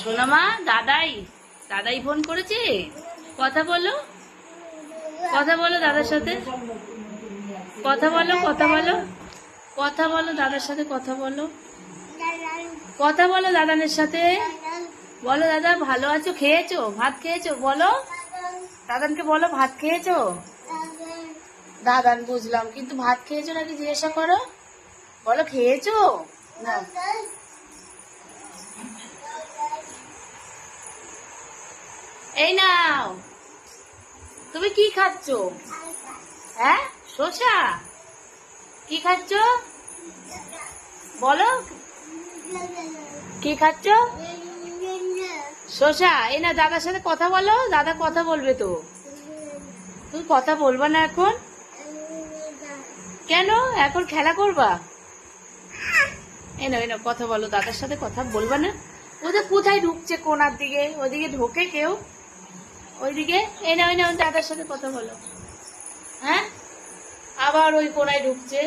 সোনামা দাদাই দাদাই ফোন করেছে? কথা বলো। কথা বলো দাদার সাথে। কথা বলো কথা বলো। কথা বলো দাদার সাথে, কথা বলো। কথা বলো দাদানের সাথে। বলো দাদা, ভালো আছো? খেয়েছো? ভাত খেয়েছো? বলো। দাদানকে বলো, ভাত খেয়েছো? দাদান, বুঝলাম। কিন্তু ভাত খেয়েছো নাকি জিজ্ঞাসা করো? বলো, খেয়েছো? না। এই নাও। তুমি কি খাচ্ছ? হ্যাঁ? শসা? কি খাচ্ছ? বলো। কি খাচ্ছ? শসা। এই না দাদার সাথে কথা বলো। দাদা কথা বলবে তো। তুমি কথা বলবা না এখন? কেন? এখন খেলা করবা? এই না এই না কথা বলো। দাদার সাথে কথা বলবা না। ওদের কোথায় ঢুকছে কোনার দিকে? ওদিকে ঢোকে কেউ? ওইদিকে এই না ওই না দাদার সাথে কথা বলো। হ্যাঁ? আবার ওই কোনায় ঢুকছে।